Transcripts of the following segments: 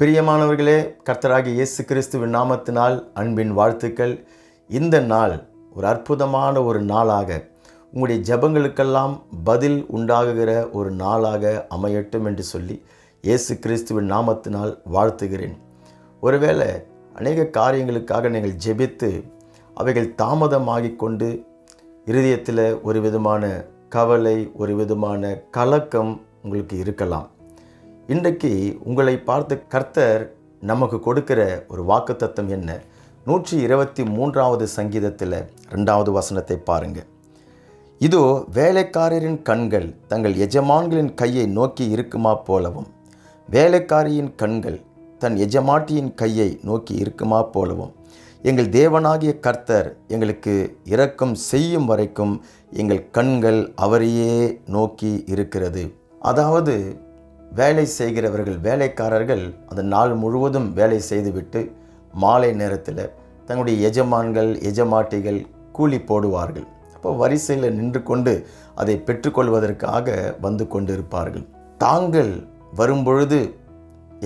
பிரியமானவர்களே கர்த்தராகிய இயேசு கிறிஸ்துவின் நாமத்தினால் அன்பின் வாழ்த்துக்கள். இந்த நாள் ஒரு அற்புதமான ஒரு நாளாக உங்களுடைய ஜெபங்களுக்கெல்லாம் பதில் உண்டாகுகிற ஒரு நாளாக அமையட்டும் என்று சொல்லி இயேசு கிறிஸ்துவின் நாமத்தினால் வாழ்த்துகிறேன். ஒருவேளை அநேக காரியங்களுக்காக நீங்கள் ஜெபித்து அவைகள் தாமதமாகி கொண்டு இருதயத்தில் ஒரு விதமான கவலை ஒரு விதமான கலக்கம் உங்களுக்கு இருக்கலாம். இன்றைக்கு உங்களை பார்த்து கர்த்தர் நமக்கு கொடுக்கிற ஒரு வாக்குத்தத்தம் என்ன? நூற்றி இருபத்தி மூன்றாவது சங்கீதத்தில் ரெண்டாவது வசனத்தை பாருங்க. இதோ வேலைக்காரரின் கண்கள் தங்கள் எஜமான்களின் கையை நோக்கி இருக்குமா போலவும் வேலைக்காரியின் கண்கள் தன் எஜமாட்டியின் கையை நோக்கி இருக்குமா போலவும் எங்கள் தேவனாகிய கர்த்தர் எங்களுக்கு இரக்கம் செய்யும் வரைக்கும் எங்கள் கண்கள் அவரையே நோக்கி இருக்கிறது. அதாவது வேலை செய்கிறவர்கள் வேலைக்காரர்கள் அந்த நாள் முழுவதும் வேலை செய்துவிட்டு மாலை நேரத்தில் தங்களுடைய எஜமான்கள் எஜமாட்டிகள் கூலி போடுவார்கள். அப்போ வரிசையில் நின்று கொண்டு அதை பெற்றுக்கொள்வதற்காக வந்து கொண்டிருப்பார்கள். தாங்கள் வரும்பொழுது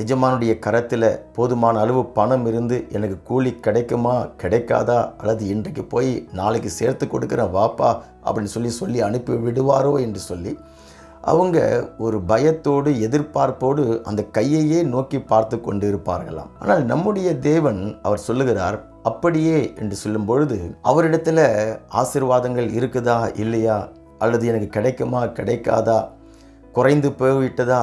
எஜமானுடைய கரத்தில் போதுமான அளவு பணம் இருந்து எனக்கு கூலி கிடைக்குமா கிடைக்காதா அல்லது இன்றைக்கு போய் நாளைக்கு சேர்த்து கொடுக்குறேன் வாப்பா அப்படின்னு சொல்லி சொல்லி அனுப்பி விடுவாரோ என்று சொல்லி அவங்க ஒரு பயத்தோடு எதிர்பார்ப்போடு அந்த கையையே நோக்கி பார்த்து கொண்டு இருப்பார்களாம் ஆனால் நம்முடைய தேவன் அவர் சொல்லுகிறார் அப்படியே என்று சொல்லும் பொழுது அவரிடத்துல ஆசிர்வாதங்கள் இருக்குதா இல்லையா? அல்லது எனக்கு கிடைக்குமா கிடைக்காதா? குறைந்து போய்விட்டதா?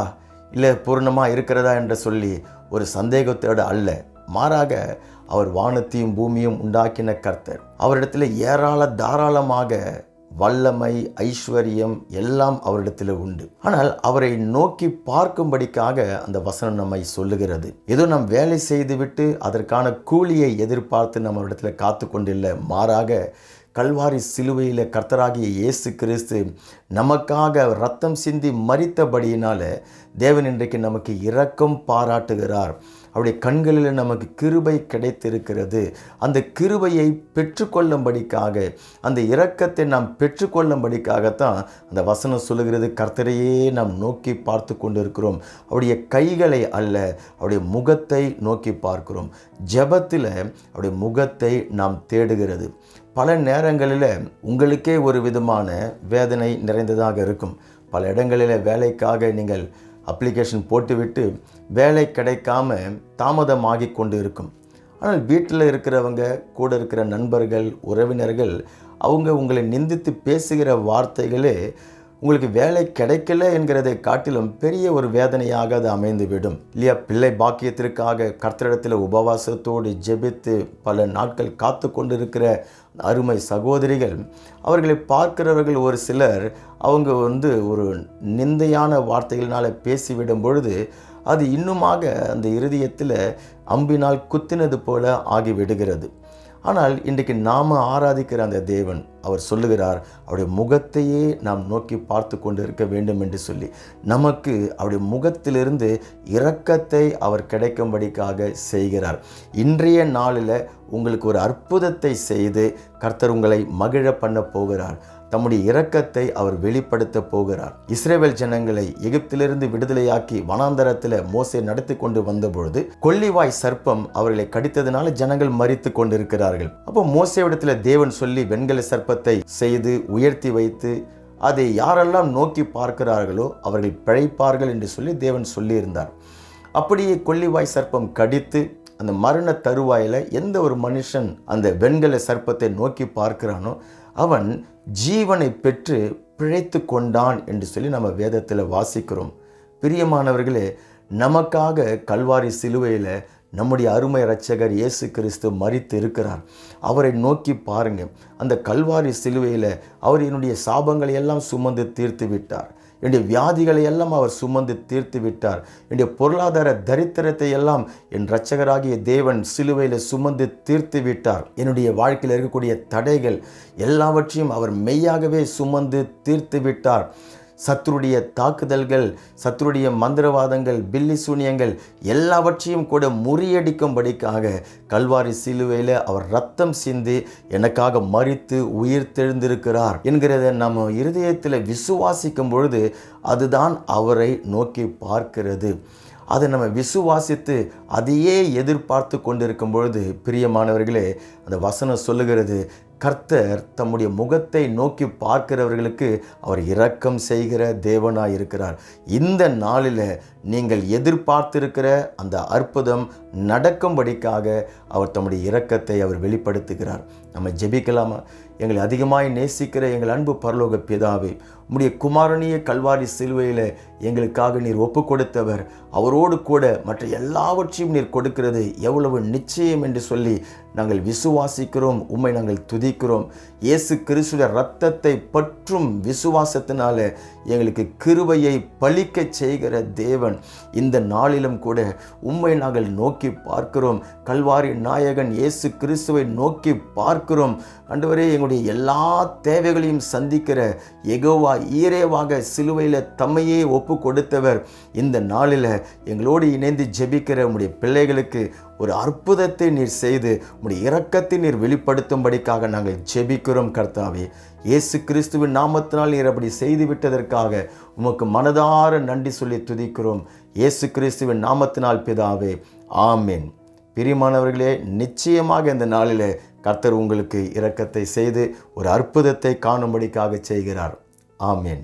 இல்லை பூர்ணமாக இருக்கிறதா? என்று சொல்லி ஒரு சந்தேகத்தோடு அல்ல. மாறாக அவர் வானத்தையும் பூமியும் உண்டாக்கின கர்த்தர். அவரிடத்தில் ஏராள தாராளமாக வல்லமை ஐஸ்வர்யம் எல்லாம் அவரிடத்தில் உண்டு. ஆனால் அவரை நோக்கி பார்க்கும்படிக்காக அந்த வசனம் நம்மை சொல்லுகிறது. ஏதோ நாம் வேலை செய்துவிட்டு அதற்கான கூலியை எதிர்பார்த்து நம்ம இடத்துல காத்து கொண்டில்லை மாறாக கல்வாரி சிலுவையில் கர்த்தராகிய இயேசு கிறிஸ்து நமக்காக ரத்தம் சிந்தி மறித்தபடியினால தேவன் இன்றைக்கு நமக்கு இரக்கம் பாராட்டுகிறார். அவருடைய கண்களில் நமக்கு கிருபை கிடைத்திருக்கிறது. அந்த கிருபையை பெற்றுக்கொள்ளும்படிக்காக அந்த இரக்கத்தை நாம் பெற்றுக்கொள்ளும்படிக்காகத்தான் அந்த வசனம் சொல்லுகிறது. கர்த்தரையே நாம் நோக்கி பார்த்து கொண்டிருக்கிறோம். அவருடைய கைகளை அல்ல அவருடைய முகத்தை நோக்கி பார்க்கிறோம். ஜெபத்தில் அவருடைய முகத்தை நாம் தேடுகிறது. பல நேரங்களில் உங்களுக்கே ஒரு விதமான வேதனை நிறைந்ததாக இருக்கும். பல இடங்களில் வேலைக்காக நீங்கள் அப்ளிகேஷன் போட்டுவிட்டு வேலை கிடைக்காம தாமதமாகி கொண்டு இருக்கும் ஆனால் வீட்டில் இருக்கிறவங்க கூட இருக்கிற நண்பர்கள் உறவினர்கள் அவங்க உங்களை நிந்தித்து பேசுகிற வார்த்தைகளே உங்களுக்கு வேலை கிடைக்கல என்கிறதை காட்டிலும் பெரிய ஒரு வேதனையாக அது அமைந்துவிடும். இல்லையா பிள்ளை பாக்கியத்திற்காக கர்த்தரிடத்தில் உபவாசத்தோடு ஜெபித்து பல நாட்கள் காத்து கொண்டிருக்கிற அருமை சகோதரிகள் அவர்களை பார்க்கிறவர்கள் ஒரு சிலர் அவங்க வந்து ஒரு நிந்தையான வார்த்தைகளினால் பேசிவிடும் பொழுது அது இன்னுமாக அந்த இருதயத்தில் அம்பினால் குத்தினது போல ஆகிவிடுகிறது. ஆனால் இன்றைக்கு நாம் ஆராதிக்கிற அந்த தேவன் அவர் சொல்லுகிறார் அவருடைய முகத்தையே நாம் நோக்கி பார்த்து கொண்டு இருக்க வேண்டும் என்று சொல்லி. நமக்கு அவருடைய முகத்திலிருந்து இரக்கத்தை அவர் கிடைக்கும்படிக்காக செய்கிறார். இன்றைய நாளில் உங்களுக்கு ஒரு அற்புதத்தை செய்து கர்த்தர் உங்களை மகிழ பண்ண போகிறார். தம்முடைய இரக்கத்தை அவர் வெளிப்படுத்த போகிறார். இஸ்ரேவேல் ஜனங்களை எகிப்திலிருந்து விடுதலையாக்கி வனாந்தரத்தில் மோசை நடத்தி கொண்டு வந்தபொழுது கொல்லிவாய் சர்ப்பம் அவர்களை கடித்ததுனால ஜனங்கள் மறித்து கொண்டிருக்கிறார்கள். அப்போ மோசையிடத்தில் தேவன் சொல்லி வெண்கல சர்ப்பத்தை செய்து உயர்த்தி வைத்து அதை யாரெல்லாம் நோக்கி பார்க்கிறார்களோ அவர்கள் பிழைப்பார்கள் என்று சொல்லி தேவன் சொல்லியிருந்தார். அப்படியே கொல்லிவாய் சர்ப்பம் கடித்து அந்த மரண தருவாயில் எந்த ஒரு மனுஷன் அந்த வெண்கல சர்ப்பத்தை நோக்கி பார்க்கிறானோ அவன் ஜீவனை பெற்று பிழைத்து கொண்டான் என்று சொல்லி நம்ம வேதத்தில் வாசிக்கிறோம். பிரியமானவர்களே நமக்காக கல்வாரி சிலுவையில் நம்முடைய அருமை இரட்சகர் இயேசு கிறிஸ்து மறித்து இருக்கிறார். அவரை நோக்கி பாருங்கள் அந்த கல்வாரி சிலுவையில் அவர் என்னுடைய சாபங்களை எல்லாம் சுமந்து தீர்த்து விட்டார். என்னுடைய வியாதிகளை எல்லாம் அவர் சுமந்து தீர்த்து விட்டார். என்னுடைய பொருளாதார தரித்திரத்தை எல்லாம் என் இரட்சகராகிய தேவன் சிலுவையில் சுமந்து தீர்த்து விட்டார். என்னுடைய வாழ்க்கையில் இருக்கக்கூடிய தடைகள் எல்லாவற்றையும் அவர் மெய்யாகவே சுமந்து தீர்த்து விட்டார். சத்துருடைய தாக்குதல்கள் சத்துருடைய மந்திரவாதங்கள் பில்லி சூனியங்கள் எல்லாவற்றையும் கூட முறியடிக்கும்படிக்காக கல்வாரி சிலுவையில் அவர் ரத்தம் சிந்தி எனக்காக மறித்து உயிர் தெழுந்திருக்கிறார் என்கிறத நம்ம இருதயத்தில் விசுவாசிக்கும் பொழுது அதுதான் அவரை நோக்கி பார்க்கிறது. அதை நம்ம விசுவாசித்து அதையே எதிர்பார்த்து கொண்டிருக்கும் பொழுது பிரியமானவர்களே அந்த வசனம் சொல்லுகிறது கர்த்தர் தம்முடைய முகத்தை நோக்கி பார்க்கிறவர்களுக்கு அவர் இரக்கம் செய்கிற தேவனாய் இருக்கிறார் இந்த நாளில் நீங்கள் எதிர்பார்த்திருக்கிற அந்த அற்புதம் நடக்கும்படிக்காக அவர் தம்முடைய இரக்கத்தை அவர் வெளிப்படுத்துகிறார். நம்ம ஜெபிக்கலாமா? எங்களை அதிகமாய் நேசிக்கிற எங்கள் அன்பு பரலோக பிதாவே உம்முடைய குமாரனிய கல்வாரி சிலுவையில் எங்களுக்காக நீர் ஒப்பு கொடுத்தவர் அவரோடு கூட மற்ற எல்லாவற்றையும் நீர் கொடுக்கிறது. எவ்வளவு நிச்சயம் என்று சொல்லி நாங்கள் விசுவாசிக்கிறோம். உம்மை நாங்கள் துதிக்கிறோம் இயேசு கிறிஸ்துடைய ரத்தத்தை பற்றும் விசுவாசத்தினால எங்களுக்கு கிருபையை பழிக்க செய்கிற தேவன் இந்த நாளிலும் கூட உம்மை நாங்கள் நோக்கி பார்க்கிறோம். கல்வாரி நாயகன் இயேசு கிறிஸ்துவை நோக்கி பார்க்கிறோம். அன்றுவரே எங்களுடைய எல்லா தேவைகளையும் சந்திக்கிற எகோவா ஈரேவாக சிலுவையில் தம்மையே ஒப்பு கொடுத்தவர் இந்த நாளில் எங்களோடு இணைந்து ஜெபிக்கிற உங்களுடைய பிள்ளைகளுக்கு ஒரு அற்புதத்தை நீர் செய்து உம்முடைய இரக்கத்தை நீர் வெளிப்படுத்தும்படிக்காக நாங்கள் ஜெபிக்கிறோம் கர்த்தாவே. இயேசு கிறிஸ்துவின் நாமத்தினால் நீர் அப்படி செய்து விட்டதற்காக உமக்கு மனதார நன்றி சொல்லி துதிக்கிறோம். இயேசு கிறிஸ்துவின் நாமத்தினால் பிதாவே. ஆமேன். பிரியமானவர்களே நிச்சயமாக இந்த நாளில் கர்த்தர் உங்களுக்கு இரக்கத்தை செய்து ஒரு அற்புதத்தை காணும்படிக்காக செய்கிறார். ஆமேன்.